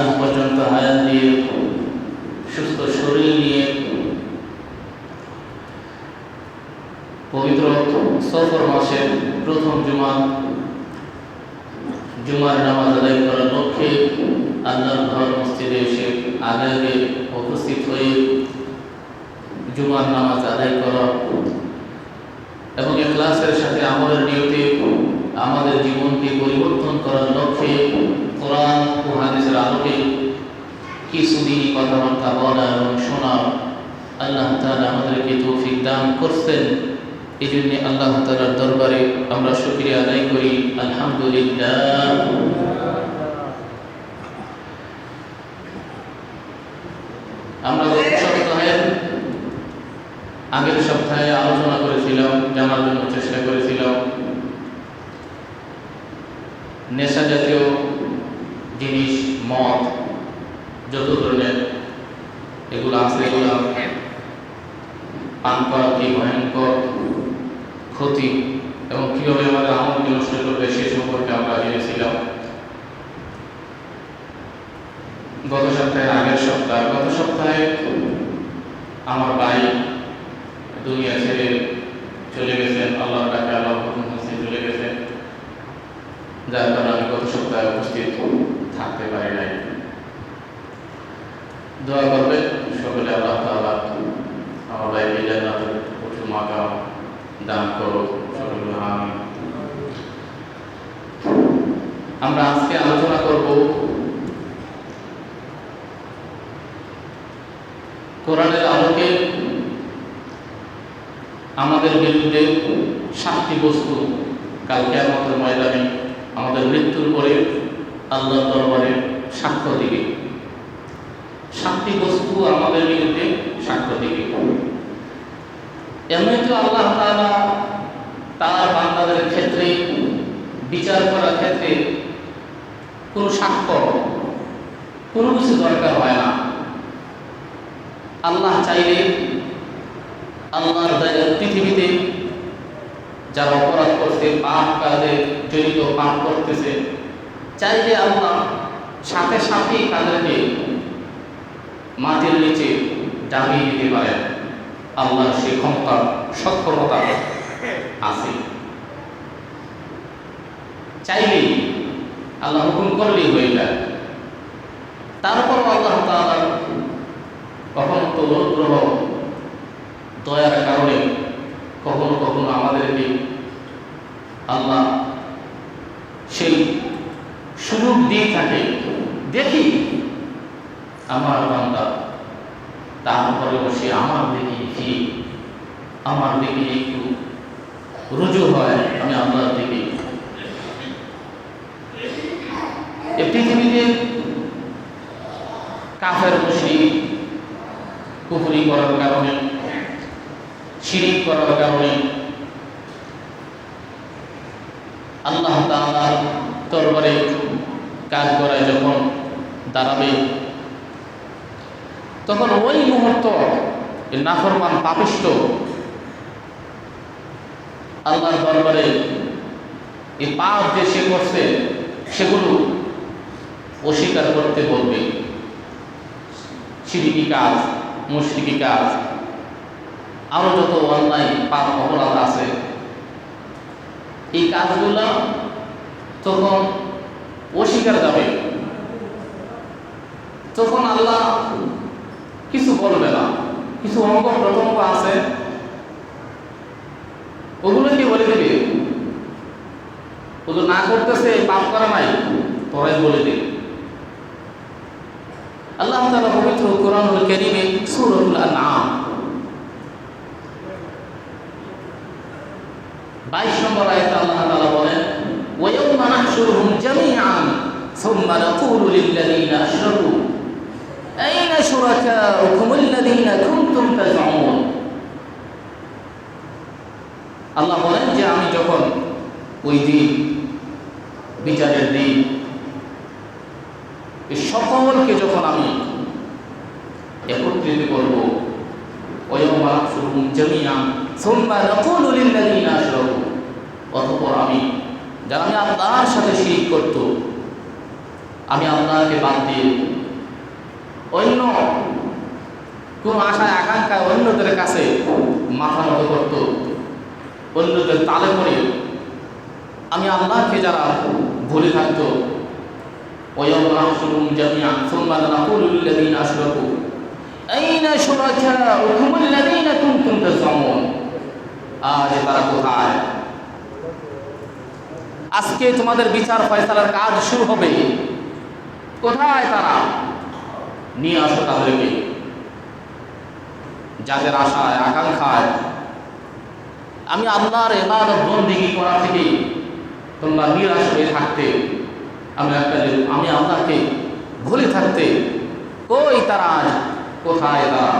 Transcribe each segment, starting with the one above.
আজ পর্যন্ত হায়াত দিয়ে সুস্থ শরীর নিয়ে পবিত্র সফর মাসের প্রথম জুমা জুমার নামাজ আদায় করার লক্ষ্যে আল্লাহর ঘর মসজিদে এসে আগে আগে উপস্থিত হয়ে জুমার নামাজ আদায় করা এবং ক্লাসের সাথে আমলের নিয়তে আমাদের জীবনকে পরিবর্তন করার লক্ষ্যে কোরআন ও হাদিসের আলোকে কিছুদিনই কথাবার্তা বলা এবং শোনা, আল্লাহ তালা আমাদেরকে তৌফিক দান করছেন। এই জন্যে আল্লাহ তালার দরবারে আমরা শুক্রিয়া আদায় করি। আলহামদুলিল্লাহ। আমরা গত সপ্তাহে, আগের সপ্তাহে আলোচনা করেছিলাম, জানার জন্য চেষ্টা করেছিলাম। নেশা জাতীয় মদ, যত ধরনের এগুলো আছে, এগুলো পান করা কি ভয়ঙ্কর ক্ষতি এবং কীভাবে আমাদের আমলকে নষ্ট করবে সে সম্পর্কে আমরা জেনেছিলাম। গত সপ্তাহে আগের সপ্তাহে, গত সপ্তাহে আমার ভাই, দুনিয়া ছেড়ে চলে গেছেন আল্লাহর ডাকে আল্লাহ চলে গেছেন যার কারণে আমি গত সপ্তাহে উপস্থিত। থাকতে পারি নাই। দোয়া করবে সকলে আল্লাহ তাআলা। আমার ভাইকে জান্নাতের উঁচু মাকাম দান করো সকলে আমি আমরা আজকে আলোচনা করব কোরআনের আলোকে আমাদের বিরুদ্ধে সাতটি বস্তু। কালকে আমাদের ময়দানে আমাদের মৃত্যুর পরে আল্লাহ দরবারে সাক্ষ্য দিবে। সাতটি বস্তু আমাদের বিরুদ্ধে সাক্ষ্য দিবে। এমনি তো আল্লাহ তাআলা তার বান্দাদের ক্ষেত্রে, বিচার করার ক্ষেত্রে কোনো সাক্ষ্য, কোনো কিছু দরকার হয় না। আল্লাহ চাইলে আল্লাহর পৃথিবীতে যারা অপরাধ করছে, পাপ কাজে জড়িত, পাপ করতেছে চাইলে আল্লাহ সাথে সাথেই তাদেরকে মাটির নিচে ডাবিয়ে দিতে পারেন। আল্লাহর সেই ক্ষমতা, সক্ষমতা আছে। চাইলেই আল্লাহ হুকুম করলেই হয়ে যায়। তারপর আল্লাহ তাআলা কখনো তো অনুগ্রহ দয়ার কারণে কখনো কখনো আমাদেরকে আল্লাহ সেই সুযোগ দিয়ে থাকে। দেখি আমার বান্দা তারপরেও সে আমার দিকে ফিরে আমার দিকে একটু রুজু হয়, আমি আল্লাহর দিকে। পৃথিবীতে কাফের মুশরিক কুফরি করার কারণে, শিরিক করার কারণে, আল্লাহ তাআলার দরবারে কাজ করায় যখন দাঁড়াবে। তখন ওই মুহূর্ত নাফরমান পাপিষ্ট আল্লাহর দরবারে এই পাপ যে সে করছে, সেগুলো অস্বীকার করতে বলবে। সিরিকি কাজ, মুশরিকি কাজ, আরও যত অন্যায় পাপ অপরাধ আছে, এই কাজগুলো তখন অস্বীকার যাবে। তখন আল্লাহ কিছু বলবে না। কিছু অঙ্গ প্রত্যঙ্গ আছে। ওগুলোকে বলে দেবে? ওগুলো না করতেছে, পাপ করা নাই তোরাই বলে দেবে। আল্লাহ তাআলা পবিত্র কোরআনুল কারীমে সূরাতুল আনআম 22 নম্বর আয়াতে আল্লাহ তালা বলেন, ওয়ায়াউমা নাহশুরুহুম জামিআন সুম্মা নাকুলু লিল্লাযীনা আশরাকু আইনা শুরাকাউকুম আল্লাযীনা কুনতুম তাজউন আল্লাহ বলেন যে আমি যখন ওই দিন, বিচারের দিন সকলকে যখন আমি একত্রিত করব ওয়াইয়াউমা নাহশুরুহুম জামিআন, সুম্মা নাকুলু লিল্লাযীনা আশরাকু, অতঃপর আমি, যারা আমি আল্লাহর সাথে শিরিক করত আমি আল্লাহকে বাদ দিয়ে অন্য কোন আশায় আকাঙ্ক্ষায় অন্যদের কাছে মাথা নত করত অন্যদের তালে পড়ে আমি আল্লাহকে যারা ভুলে থাকতো ويوم نحشرهم جميعا ثم نقول للذين أشركوا أين شركاؤكم الذين كنتم تزعمون আজ তারা কোথায় আজকে তোমাদের বিচার ফয়সালার কাজ শুরু হবে কোথায় তারা নিয়ে আসো তাদেরকে যাদের আশায় আকাঙ্ক্ষায় আমি আল্লাহর এবাদত বন্দিগি করা থেকে তোমরা নিরাশ হয়ে থাকতে আমি একটা আমি আল্লাহকে ভুলে থাকতে কই তারা আজ কোথায় তারা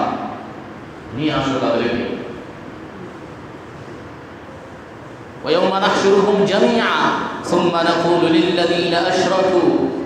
নিয়ে আসো তাদেরকে ويوم نحشرهم جميعا ثم نقول للذين أشركوا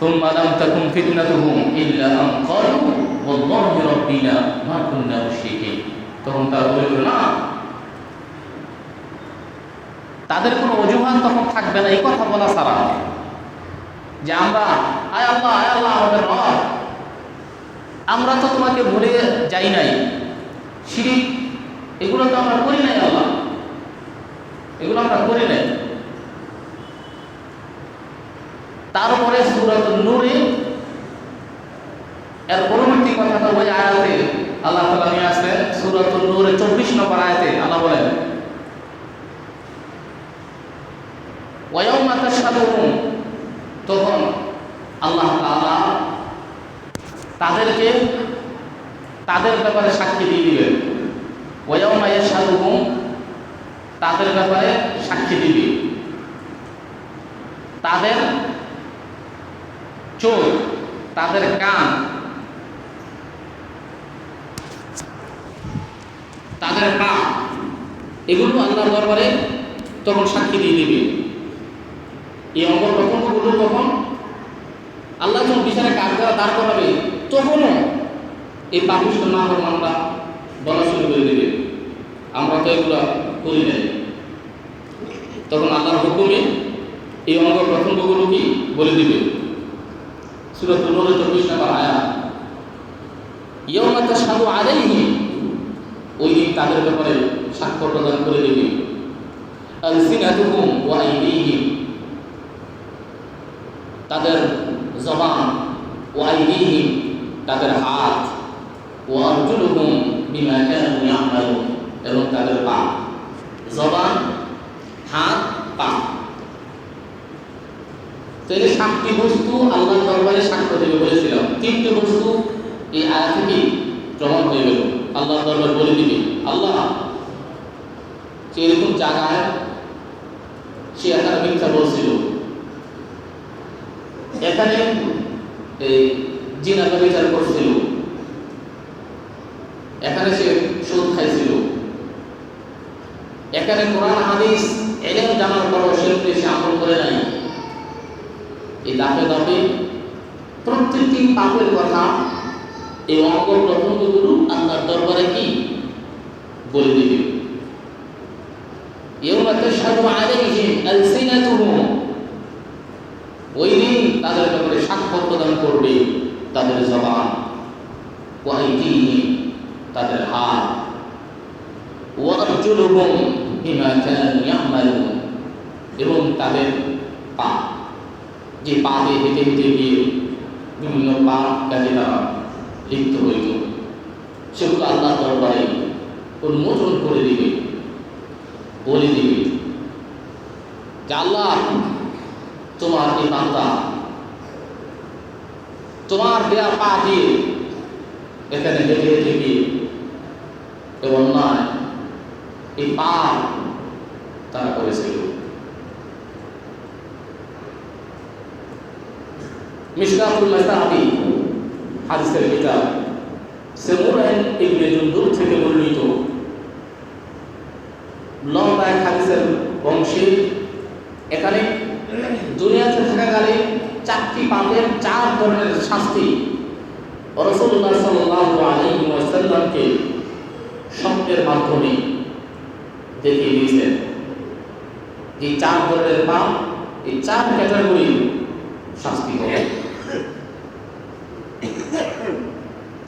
ثم ثم لم تكن فتنتهم إلا أن قالوا والله ربنا ما كنا مشركين তখন তারা বলে না তাদের কোনো অজুহাত তখন থাকবে না এই কথা বলা ছাড়া যে আমরা আয় আল্লাহ আয় আল্লাহ আমাদের রব আমরা তো তোমাকে ভুলে যাই নাই শিরিক এগুলো তো আমরা করি নাই আল্লাহ এগুলো আমরা করি নাই তারপরে সুরত নূরে এর পরবর্তী কথাটা ওই আয়াতে আল্লাহ তালা নিয়ে আসলেন, সুরত নূরে চব্বিশ নম্বর আয়াতে আল্লাহ বলেন তখন আল্লাহ তাদেরকে তাদের ব্যাপারে সাক্ষী দিয়ে দিবেন ওয়াউমা ইয়াশহাদুহুম তাদের ব্যাপারে সাক্ষী দিবে তাদের তাদের কান, তাদের পা, এগুলো আল্লাহর দরবারে তখন সাক্ষী দিয়ে দিবে। এই অঙ্গ প্রকল্পগুলো তখন আল্লাহ যখন বিচারে কাজ করা দাঁড় করাবে, তখনও এই পাপিষ্ট না হওয়ার আমরা বলা শুরু করে দেবে। আমরা তো এগুলো করি নাই। তখন আল্লাহর হুকুমে এই অঙ্গ প্রত্যঙ্গগুলো কি বলে দিবে? সুরত নূরে চব্বিশ নম্বর আয়া ইয়মাতা সাধু আলাইহি, ওই দিন তাদের ব্যাপারে সাক্ষ্য প্রদান করে দেবে। আলসিনাতুহুম ওয়া আইদিহিম, তাদের জবান ও আইদিহিম, তাদের হাত। ও আরজুলুহুম বিমা কানু ইয়ামালুন, এবং তাদের পা। জবান, হাত, পা। তো এই সাতটি বস্তু আল্লাহর দরবারে সাক্ষ্য দেবে বলেছিলাম তিনটি বস্তু এই আয়া থেকে প্রমাণ হয়ে গেল। আল্লাহর দরবার বলে দিবে, আল্লাহ সে এরকম জায়গায় সে এখানে মিথ্যা বলছিল। এখানে এই জিনাকা বিচার করছিল। এখানে সে সুদ খাইছিল। এখানে কোরআন, হাদিস, এলেম জানার পরও সে আমল করে নাই। এই দাপে দাপে প্রত্যেকটি পাপের কথা এই অঙ্গ প্রত্যঙ্গগুলো আল্লাহর দরবারে কি বলে দিবে يوم تشهد عليهم ألسنتهم ওই দিন তাদের ব্যাপারে সাক্ষ্য প্রদান করবে তাদের জবান ওয়াইদিহিম তাদের হাত ওয়ারজুলুহুম বিমা কানু ইয়ামালুন এবং তাদের পা যে পা দিয়ে হেঁটে হেঁটে গিয়ে বিভিন্ন পা কাজে তারা লিপ্ত হইত সেগুলো আল্লাহ দরবারে উন্মোচন করে দিবে, বলে দিবে যে, আল্লাহ, তোমার এই বান্দা, তোমার দেয়া পা দিয়ে এখানে হেঁটে হেঁটে গিয়ে এবং নয় এই পা তারা করেছিল। মিশকাতুল মাসাবি হাদিসের কিতাব সেমুরাইন ইবনে জুন্দুর থেকে বর্ণিত। লম্বা এক হাদিসের বংশে এখানে দুনিয়াতে থাকাকালে চারটি পাপের চার ধরনের শাস্তি রসুল্লাহ সাল্লাল্লাহু আলাইহি ওয়াসাল্লামকে স্বপ্নের মাধ্যমে দেখিয়ে দিয়েছেন। এই চার ধরনের পাপ, এই চার ক্যাটাগরি শাস্তি হবে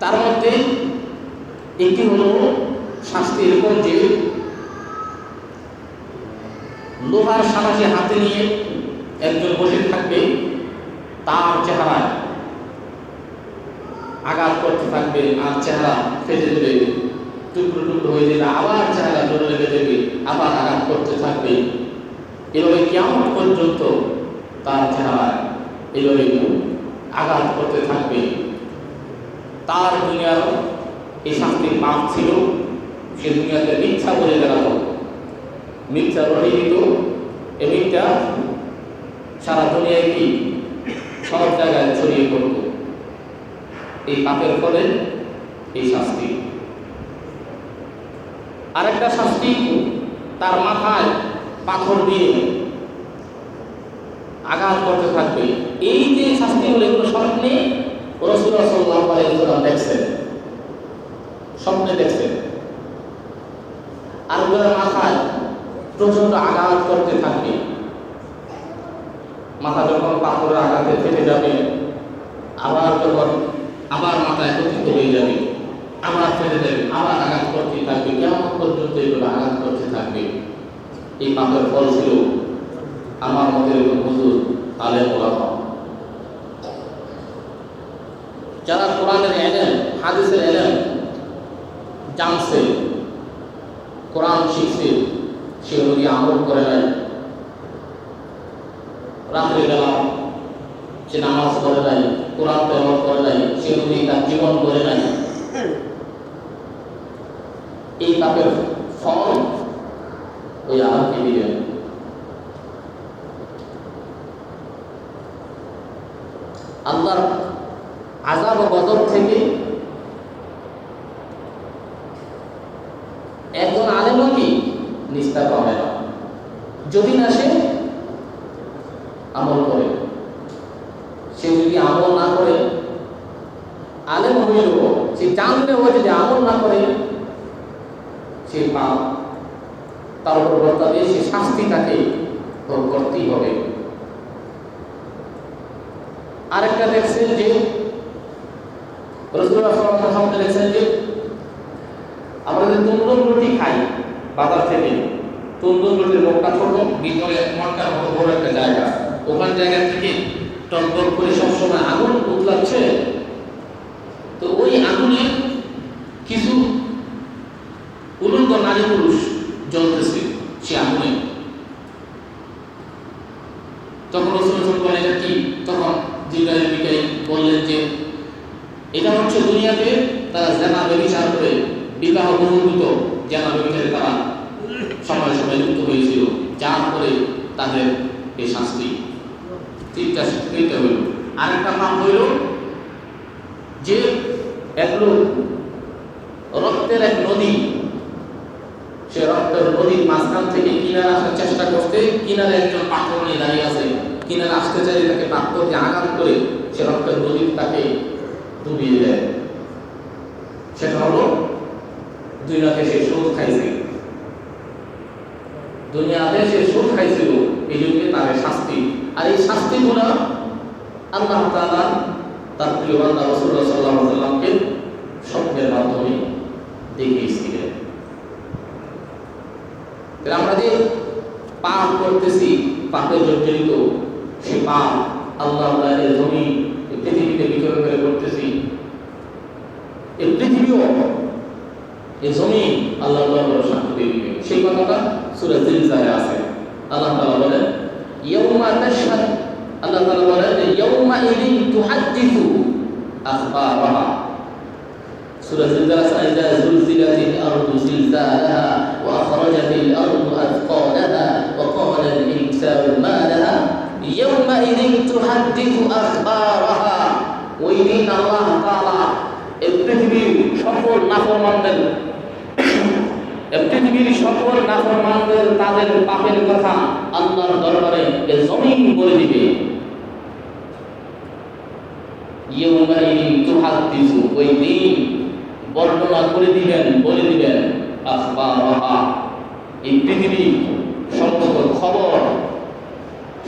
তার মধ্যে একটি হলো শাস্তি এরকম যে লোহার সাবাসে হাতে নিয়ে একজন বসে থাকবে, তার চেহারায় আঘাত করতে থাকবে আর চেহারা ফেটে দেবে টুকরো টুকরো হয়ে যাবে, আবার চেহারা জোরে লেগে দেবে আবার আঘাত করতে থাকবে। এভাবে কেমন পর্যন্ত তার চেহারায় এভাবে আঘাত করতে থাকবে। তার দুনিয়ার এই শাস্তির পাপ ছিল সে দুনিয়াতে মিথ্যা বলে বেড়াতো মিথ্যা রহে দিত। এ মিথ্যা সারা দুনিয়ায় কি? সব জায়গায় ছড়িয়ে পড়ত। এই পাপের ফলে এই শাস্তি। আরেকটা শাস্তি তার মাথায় পাথর দিয়ে আঘাত করতে থাকবে। এই যে শাস্তিগুলো এগুলো স্বপ্নে রসুল্লাহ সাল্লাহ দেখছেন। স্বপ্নে আর ওদের মাথায় প্রচণ্ড আঘাত করতে থাকবে। মাথা যখন পাথরের আঘাতে ফেটে যাবে, আবার যখন আবার মাথায় পতিত হয়ে যাবে, আবার ফেটে যাবে, আবার আঘাত করতে থাকবে, কেমন পর্যন্ত এগুলো আঘাত করতে থাকবে? এই পাপের ফল ছিল আমার মতে এরকম হুজুর আলেম ওলামা। যারা কোরআনের এলেম, হাদিসের এলেম জানছে, কোরআন শিখছে, সে যদি আমল করে নাই রাত্রে বেলা সে নামাজ করে নাই কোরআন তেমন করে নাই সে যদি তার জীবন করে নাই এই পাপের ফল ওই আলামকে দিবেন আল্লাহর আজাব ও থেকে একজন আলেমও কি নিস্তার পাবে না যদি না সে আমল করে, সে যদি আমল না করে, আলেম হইল সে জানলেও যদি আমল না করে, সে পাপ। তার উপর বর্তাবে সে শাস্তি তাকে ভোগ করতেই হবে। আরেকটা দেখছেন যে, রসুল্লাহ দেখছেন যে, আমরা যে তন্দুর রুটি খাই বাজার থেকে তন্দুর রুটির মুখটা ছোট, ভিতরে বড় একটা জায়গা। ওখান জায়গা থেকে টকবক করে সবসময় আগুন উতলাচ্ছে। তো ওই আগুনে কিছু উলঙ্গ নারী পুরুষ জ্বলতেছে আগুনে। তখন রসুল কি? তখন জিব্রাইল মিকাইল বললেন যে, এটা হচ্ছে দুনিয়াতে তারা জানা ব্যবচার করে, বিবাহ বহির্ভূত জানা ব্যবচারে তারা সময় সময় যুক্ত হয়েছিল, যার ফলে তাদের এই শাস্তি তিনটা তিনটা হইল। আরেকটা পাপ হইল যে এক লোক রক্তের এক নদী, সে রক্তের নদীর মাঝখান থেকে কিনারে আসার চেষ্টা করতে কিনারে একজন পাথর নিয়ে দাঁড়িয়ে আছে। কিনারে আসতে চাইলে তাকে পাথর দিয়ে আঘাত করে সে রক্তের নদীর তাকে ডুবিয়ে দেয়। সেটা হলো দুনিয়াতে সে সুদ খাইছে। দুনিয়াতে সে সুদ খাইছিল এই জন্য তার শাস্তি। আর এই শাস্তি শাস্তিগুলো আল্লাহ তাআলা তার প্রিয় বান্দা রাসূলুল্লাহ সাল্লাল্লাহু আলাইহি সাল্লামকে স্বপ্নের মাধ্যমে দেখিয়েছিলেন। আমরা যে পাপ করতেছি, পাপে জর্জরিত, সে পাপ আল্লাহ জমি পৃথিবীতে বিচরণ করে করতেছি। এই পৃথিবীও, এই জমি আল্লাহ সাক্ষ্য দিয়ে দিবে সেই কথাটা সূরা জিলজালে আছে আল্লাহ তাআলা বলেন ইয়াউমা তাশহাদ আল্লাহ তাআলা বলেন ইয়াউমা ইদিন তুহাদ্দিসু আখবারাহা سورة الزلزال إذا زلزلت الأرض زلزالها وأخرجت الأرض أثقالها وقال الإنسان ما لها يومئذ تحدث أخبارها ويدين الله تعالى পৃথিবীর সকল নাফরমানদের এ পৃথিবীর সকল নাফরমানদের তাদের পাপের কথা আল্লাহর দরবারে এ জমিন বলে দিবে। ওই দিন বর্ণনা করে দিবেন, বলে দিবেন এই পৃথিবী সমস্ত খবর,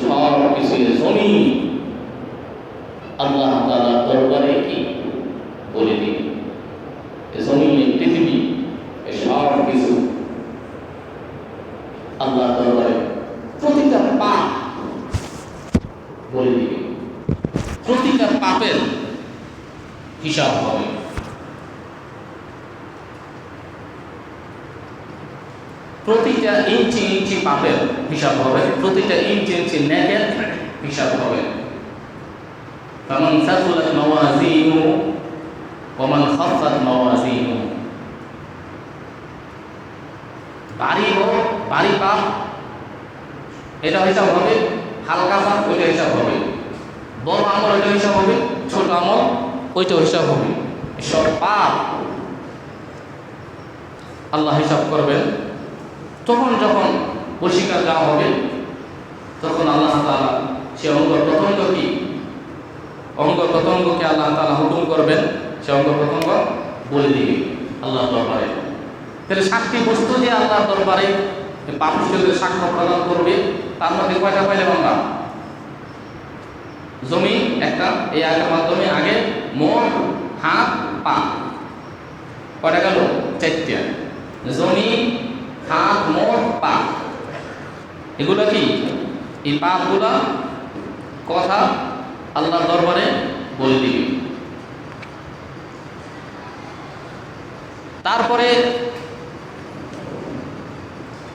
সব কিছু জমি আল্লাহ দরবারে কি বলে দিবে এ জমিন এই পৃথিবী এ সব কিছু আল্লাহ দরবারে প্রতিটা পাপ বলে দিবে প্রতিটা পাপের হিসাব হবে প্রতিটা ইঞ্চি পাপের হিসাব হবে। প্রতিটা ইঞ্চি ইঞ্চি নেকের হিসাব হবে। মাওয়াজিনু খাফাত মাওয়াজিনু। বাড়ি হোক, বাড়ি পাপ এটা হিসাব হবে। হালকা পাপ ওইটা হিসাব হবে। বড় আমল, ওইটা হিসাব হবে। ছোট আমল ওইটা হিসাব হবে। সব পাপ আল্লাহ হিসাব করবেন। তখন যখন বসিকার দেওয়া হবে, তখন আল্লাহ তালা সে অঙ্গ প্রত্যঙ্গ কি? অঙ্গ প্রত্যঙ্গকে আল্লাহ তালা হুকুম করবেন, সে অঙ্গ প্রত্যঙ্গ বলে দিবে আল্লাহ দরবারে। তাহলে সাতটি বস্তু যে আল্লাহ দরবারে পাপিষ্ঠদের সাক্ষ্য প্রদান করবে, তার মধ্যে কয়টা পাইলাম আমরা? জমি একটা, এই আয়ের মাধ্যমে আগে মোট হাত, পা। কয়টা গেল? চারটা। জমি হাত মোট পা। এগুলো কি? এই পাপগুলা কথা আল্লাহ দরবারে বলে দিবে। তারপরে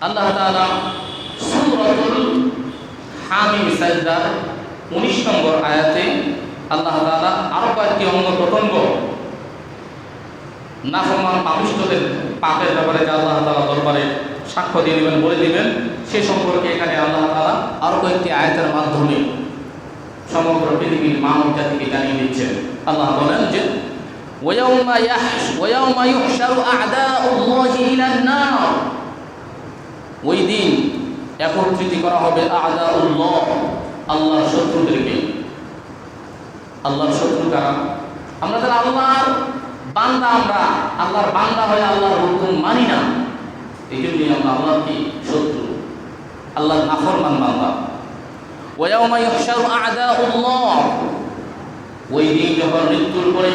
আল্লাহ সূরাতুল হামিম সাজদার 19 নম্বর আয়াতে আল্লাহ তাআলা আরও কয়েকটি অঙ্গ প্রতঙ্গ প্রত্যঙ্গ নাফরমান পাপিষ্ঠদের পাপের ব্যাপারে আল্লাহ তাআলা দরবারে সাক্ষ্য দিয়ে দিবেন বলে দিবেন সে সম্পর্কে এখানে আল্লাহ তাআলা আরো কয়েকটি আয়াতের মাধ্যমে সমগ্র পৃথিবীর মানব জাতিকে জানিয়ে দিচ্ছেন আল্লাহ বলেন যে ويوم يحش ويوم يحشر أعداء الله إلى النار ওই দিন একত্রিত করা হবে আদা উল্লাহ আল্লাহর শত্রুদেরকে আল্লাহর শত্রু কারা আমরা যারা আল্লাহর বান্দা আমরা আল্লাহর বান্দা হয়ে আল্লাহর হুকুম মানি না এই জন্যই আমরা আল্লাহর কি শত্রু আল্লাহর নাফরমান বান্দা ওয়াউমা ইহশারু আ'দাউল্লাহ ওই দিন যখন মৃত্যুর পরে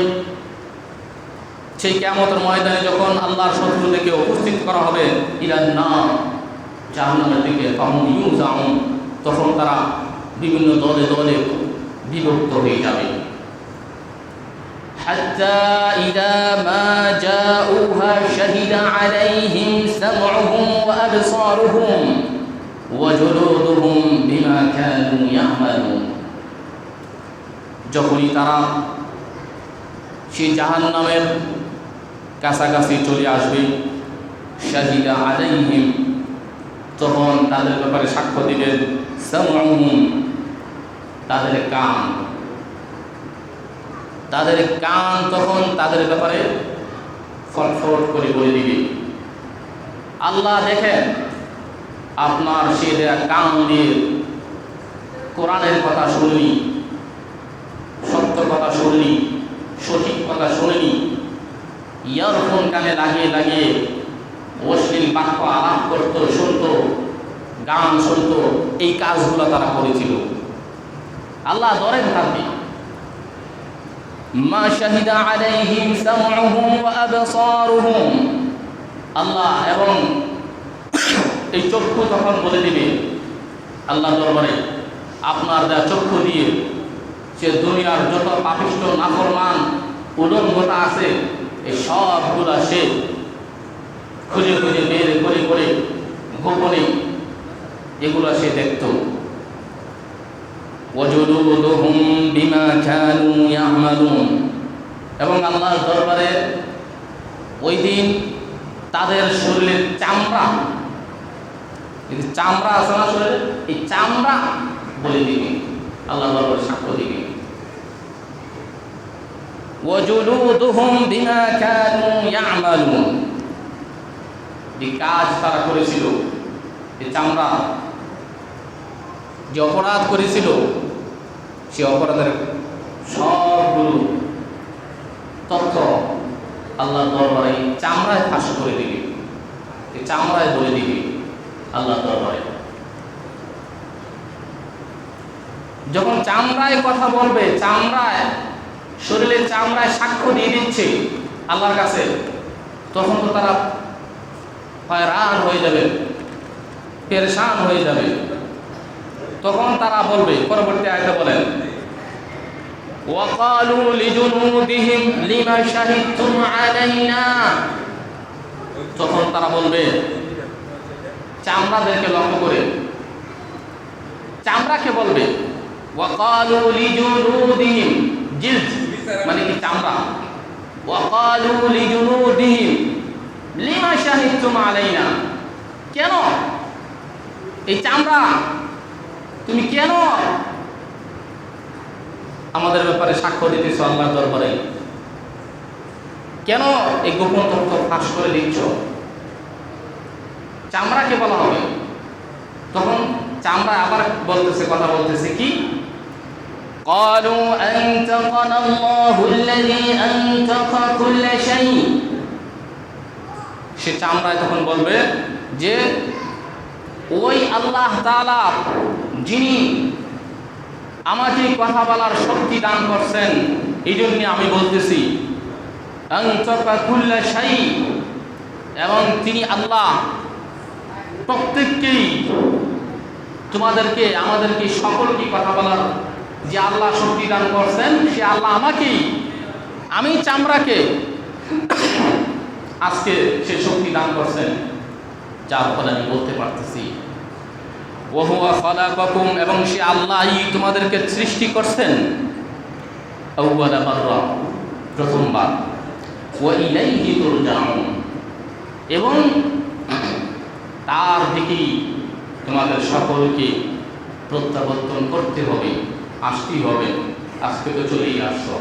সেই কিয়ামতের ময়দানে যখন আল্লাহর শত্রুদেরকে উপস্থিত করা হবে ইলান নার জাহান্নামের দিকে তখন ইউ তখন তারা বিভিন্ন দলে দলে বিভক্ত হয়ে যাবে। حتى إذا ما جاءوها شهد عليهم سمعهم وأبصارهم وجلودهم بما كانوا يعملون যখনই তারা সেই জাহান্নামের কাছাকাছি চলে আসবে শাহিদা আলাইহিম তখন তাদের ব্যাপারে সাক্ষ্য দিবেন সামউহুম তাদের কান তাদের কান তখন তাদের ব্যাপারে ফটফট করে বলে দিবে। আল্লাহ দেখেন, আপনার সে কান দিয়ে কোরআনের কথা শুননি সত্য কথা শুননি সঠিক কথা শুনিনি ইয়ারফোন কানে লাগিয়ে লাগিয়ে অশ্লীল বাক্য আলাপ করতো, শুনতো, গান শুনতো, এই কাজগুলো তারা করেছিল। আল্লাহ ধরেন মা শাহিদা আলাইহিম সামউহুম ওয়া আবসারুহুম আল্লাহ এবং এই চক্ষু তখন বলে দিবে, আল্লাহ দরবারে আপনার দেয়া চক্ষু দিয়ে সে দুনিয়ার যত পাপিষ্ট, নাফরমান, উলঙ্গতা আছে এই সবগুলা সে খুঁজে খুঁজে বের করে করে গোপনে এগুলো সে দেখত। وجلودهم بما كانوا يعملون। এবং আল্লাহর দরবারে ওই দিন তাদের শরীরের চামড়া, এই চামড়া আছে না শরীরে এই চামড়া বলে দিবে। আল্লাহ দরবারে সাক্ষ্য দিবে। وجلودهم بما كانوا يعملون। যে কাজ তারা করেছিল এই চামড়া, যে অপরাধ করেছিল সে অপরাধের সবগুলো তথ্য আল্লাহ দরবারে চামড়ায় ফাঁস করে দিবে চামড়ায় বলে দিবে আল্লাহ দরবারে। যখন চামড়ায় কথা বলবে, চামড়ায়, শরীরের চামড়ায় সাক্ষ্য দিয়ে দিচ্ছে আল্লাহর কাছে, তখন তো তারা হয়রান হয়ে যাবে, পেরেশান হয়ে যাবে। তখন তারা বলবে, পরবর্তী আয়তে বলেন وقالوا لجنودهم لم شهدتم علينا তখন তারা বলবে চামড়াদেরকে লক্ষ্য করে চামড়াকে বলবে وقالوا لجنودهم জিলদ মানে কি চামড়া وقالوا لجنودهم لما شهدتم علينا কেন এই চামড়া তুমি কেন আমাদের ব্যাপারে সাক্ষ্য দিতেছ আল্লাহর দরবারে কেন এই গোপন তথ্য ফাঁস করে দিচ্ছ চামড়াকে বলা হবে তখন চামড়া আবার বলতেছে কথা বলতেছে কি قالوا أنطقنا الله الذي أنطق كل شيء সে চামড়ায় তখন বলবে যে ওই আল্লাহ তাআলা যিনি আমাকে কথা বলার শক্তি দান করছেন এই জন্য আমি বলতেছি এবং তিনি আল্লাহ প্রত্যেককেই তোমাদেরকে, আমাদেরকে সকলকে কথা বলার যে আল্লাহ শক্তি দান করছেন, সে আল্লাহ আমাকেই, আমি চামড়াকে আজকে সে শক্তি দান করছেন, যার ফলে আমি বলতে পারতেছি। ওহুয়া খালাকাকুম এবং সে আল্লাহই তোমাদেরকে সৃষ্টি করছেন আউয়ালা মাররা প্রথমবার ওয়া ইলাইহি তুরজাউন এবং তার দিকেই তোমাদের সকলকে প্রত্যাবর্তন করতে হবে আসতেই হবে আজকে তো চলেই আসছো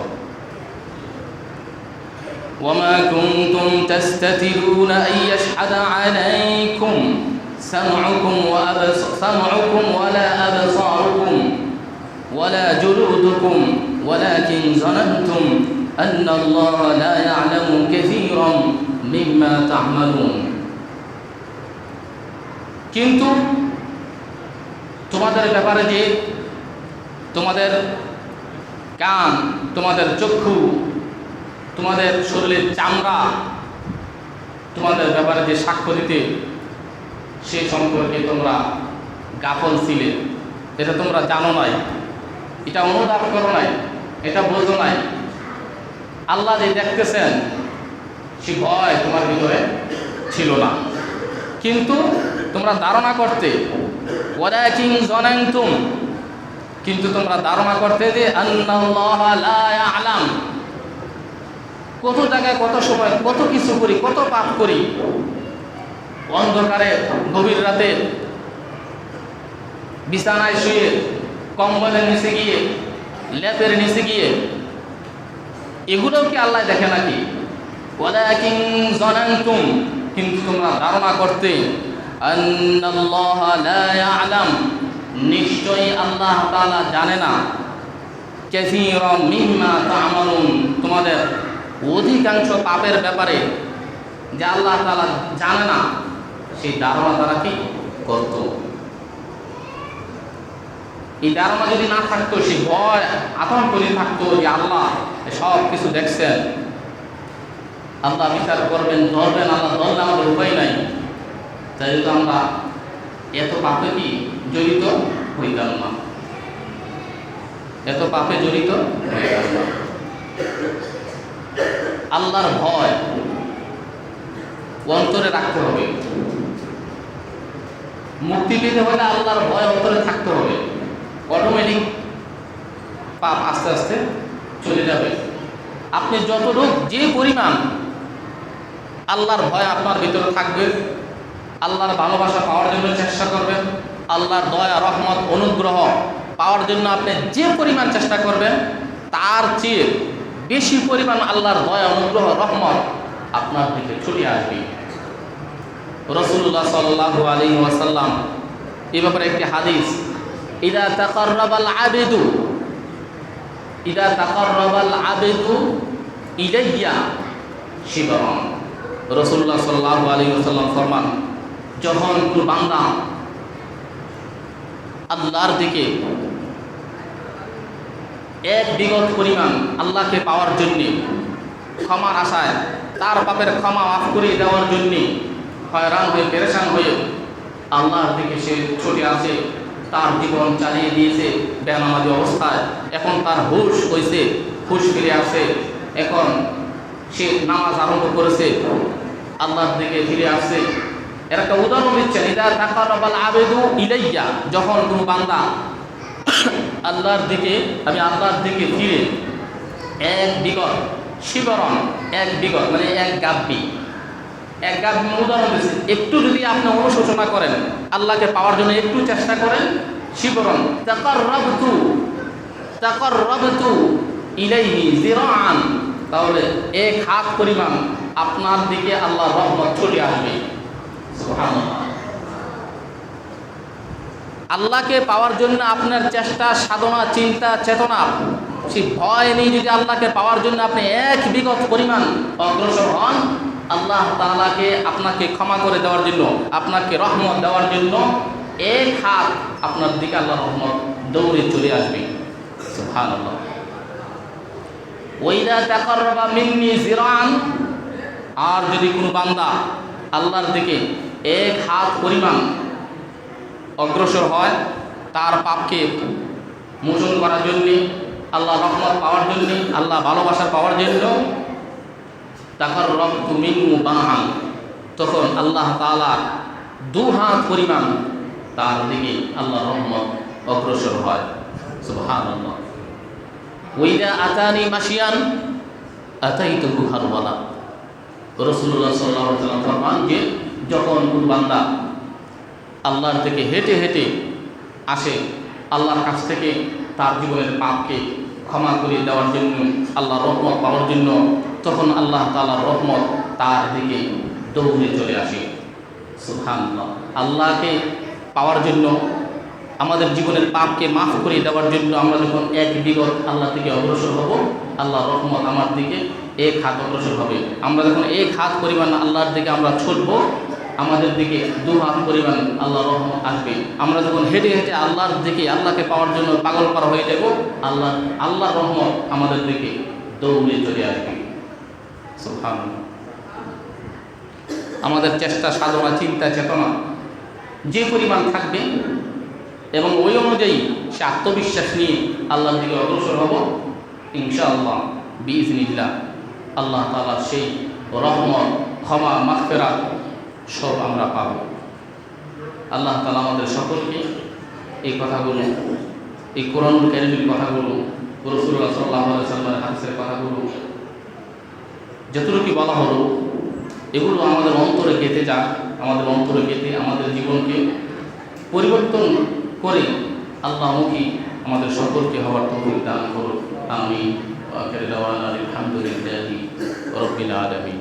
وما كنتم تستترون أن يشهد عليكم سمعكم وأبص سمعكم ولا أبصاركم ولا جلودكم ولكن ظننتم أن الله لا يعلم كثيرا مما تعملون কিন্তু তোমাদের ব্যাপারে যে তোমাদের কান তোমাদের চক্ষু তোমাদের শরীরের চামড়া তোমাদের ব্যাপারে যে সাক্ষ্য দিতে সে সম্পর্কে তোমরা গাফল ছিলে। এটা তোমরা জানো নাই। এটা অনুদাপ করো নাই। এটা বোঝো নাই। আল্লাহ যে দেখতেছেন, সে ভয় তোমার ভিতরে ছিল না। কিন্তু তোমরা ধারণা করতে, ওয়ালাকিন জনান্তুম, কিন্তু তোমরা ধারণা করতে যে আলাম কত জায়গায় কত সময় কত কিছু করি, কত পাপ করি অন্ধকারে, গভীর রাতে বিছানায় শুয়ে, কম্বলের নিচে গিয়ে লেপের নিচে গিয়ে, এগুলোও কি আল্লাহ দেখে নাকি? ওয়ালাকিন জনান্তুম কিন্তু তোমরা ধারণা করতে, আন্নাল্লাহ লা ইয়ালাম, নিশ্চয়ই আল্লাহ তাআলা জানে না। কাসীরাম মিম্মা তা'মালুন, তোমাদের অধিকাংশ পাপের ব্যাপারে যে আল্লাহ তাআলা জানে না। সেই ধারণা তারা কি করত এই ধারণা যদি না থাকতো সেই ভয়, আতঙ্ক করে থাকতো যে আল্লাহ সব কিছু দেখছেন, আল্লাহ বিচার করবেন, ধরবেন, আল্লাহ ধরলে আমাদের উপায় নাই। তাই তো আমরা এত পাপে কি জড়িত হইতাম না? এত পাপে জড়িত হইতাম না। আল্লাহর ভয় অন্তরে রাখতে হবে। মুক্তি পেতে হলে আল্লাহর ভয় অন্তরে থাকতে হবে। অটোমেটিক পাপ আস্তে আস্তে চলে যাবে। আপনি যত যতটুক যে পরিমাণ আল্লাহর ভয় আপনার ভিতরে থাকবে, আল্লাহর ভালোবাসা পাওয়ার জন্য চেষ্টা করবেন, আল্লাহর দয়া, রহমত, অনুগ্রহ পাওয়ার জন্য আপনি যে পরিমাণ চেষ্টা করবেন, তার চেয়ে বেশি পরিমাণ আল্লাহর দয়া, অনুগ্রহ, রহমত আপনার দিকে ছড়িয়ে আসবে। রসুল্লাহ সাল্লাহ আলী ওয়াসাল্লাম। এ ব্যাপারে একটি হাদিস, ইদা তাকাররাবাল আবেদু, ইদা তাকাররাবাল আবেদু ইলাইয়া শিবরম। রসুল্লাহ সাল্লাহ আলী ওসাল্লাম ফরমান, যখন কোনো বান্দা আল্লাহর দিকে এক বিগত পরিমাণ আল্লাহকে পাওয়ার জন্যে ক্ষমার আশায়, তার পাপের ক্ষমা মাফ করে দেওয়ার জন্যে হয়রান হয়ে পেরেশান হয়ে আল্লাহর দিকে সে ছুটে আসে, তার জীবন চালিয়ে দিয়েছে, বেনামাজি অবস্থায়। এখন তার হুশ হয়েছে হুশ ফিরে আসে। এখন সে নামাজ আরম্ভ করেছে, আল্লাহর দিকে ফিরে আসছে এর একটা উদাহরণ দিচ্ছেন, ইদা তাকারবাল আবেদু ইলাইয়া যখন কোনো বান্দা আল্লাহর দিকে, আমি আল্লাহর দিকে ফিরে, এক বিগত শিবরণ, এক বিগত মানে এক গাব্বি। এক গাব্বি উদাহরণ দিচ্ছি একটু যদি আপনি অনুশোচনা করেন, আল্লাহকে পাওয়ার জন্য একটু চেষ্টা করেন, শিবরণ। তাকর রবতু তাকর রবতু ইলাইহি জিরান তাহলে এক হাত পরিমাণ আপনার দিকে আল্লাহ রহমত চলে আসবে। আল্লাহকে পাওয়ার জন্য আপনার চেষ্টা, সাধনা, চিন্তা, চেতনা সেই ভয় নেই যদি আল্লাহকে পাওয়ার জন্য আপনি এক বিগত পরিমাণ অগ্রসর হন। আল্লাহ তাআলাকে আপনাকে ক্ষমা করে দেওয়ার জন্য, আপনাকে রহমত দেওয়ার জন্য এক হাত আপনার দিকে আল্লাহ রহমত দৌড়ে চলে আসবে। সুবহানাল্লাহ। ওইদা তাকাররাবা মিন্নি জিরান আর যদি কোনো বান্দা আল্লাহর দিকে এক হাত পরিমাণ অগ্রসর হয়, তার পাপকে মোচন করার জন্যে আল্লাহ রহমত পাওয়ার জন্যে, আল্লাহ ভালোবাসা পাওয়ার জন্য তাকার রক্ত মিনু বাহান তখন আল্লাহ তালার দু হাত পরিমাণ তার দিকে আল্লাহ রহমত অগ্রসর হয়। আল্লাহ ওইদা আতানি মাসিয়ান আতাই তো গুহারওয়ালা রসুল্লাহ সাল্লাহ ফরমান যে, যখন কোন বান্দা আল্লাহর থেকে হেঁটে হেঁটে আসে, আল্লাহর কাছ থেকে তার জীবনের পাপকে ক্ষমা করে দেওয়ার জন্য আল্লাহ রহমত পাওয়ার জন্য তখন আল্লাহ তালার রহমত তার দিকে দৌড়ে চলে আসে। সুহান আল্লাহকে পাওয়ার জন্য, আমাদের জীবনের পাপকে মাফ করে দেওয়ার জন্য আমরা যখন এক বিগত আল্লাহ থেকে অগ্রসর হব আল্লাহ রহমত আমার দিকে এক হাত অগ্রসর হবে। আমরা যখন এক হাত পরিমাণ আল্লাহর দিকে আমরা ছুটব, আমাদের দিকে দু হাত পরিমাণ আল্লাহ রহমত আসবে। আমরা যখন হেঁটে হেঁটে আল্লাহর দিকে, আল্লাহকে পাওয়ার জন্য পাগল করা হয়ে যাব, আল্লাহ, আল্লাহর রহমত আমাদের দিকে দৌড়ে চলে আসবে। আমাদের চেষ্টা, সাধনা, চিন্তা, চেতনা যে পরিমাণ থাকবে এবং ওই অনুযায়ী সে আত্মবিশ্বাস নিয়ে আল্লাহর দিকে অগ্রসর হব, ইনশাআল্লাহ বিজনিল্লাহ আল্লাহ তাআলার সেই রহমত, ক্ষমা, মাগফিরাত সব আমরা পাব। আল্লাহ তালা আমাদের সকলকে এই কথাগুলো, এই কোরআন কারিমের কথাগুলো রসুল্লাহ সাল্লাহ সাল্লামের হাদিসের কথাগুলো যতটুকু বলা হলো, এগুলো আমাদের অন্তরে গেঁথে যা আমাদের অন্তরে গেঁথে আমাদের জীবনকে পরিবর্তন করে আল্লাহমুখী আমাদের সকলকে হওয়ার তৌফিক দান করুন আমি আলহামদুলিল্লাহ রবিল আলামিন।